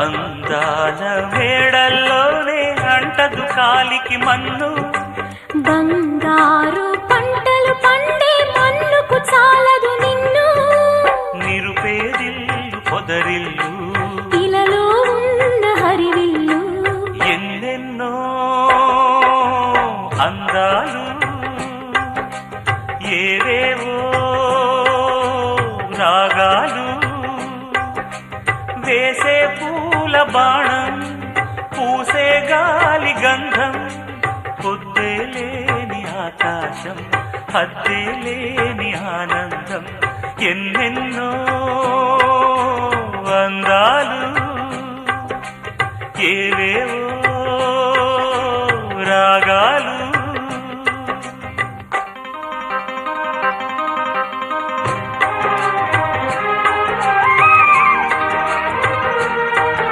అందాల మేడల్లోనే అంటదు కాలికి మన్ను. బంగారు పంటలు పండే మన్నుకు చాలదు నిన్ను. నిరుపేదిల్లు పొదరిల్లు. ఇలలో ఉన్న హరివిల్లు ఎన్నెన్నో అందాలు. ఏవేవో రాగాలు. వేసే పూల బాణం పూసే గాలి గంధం పొద్దే లేని ఆకాశం హద్దే లేని ఆనందం ఎన్నెన్నో అందాలు ఏవేవో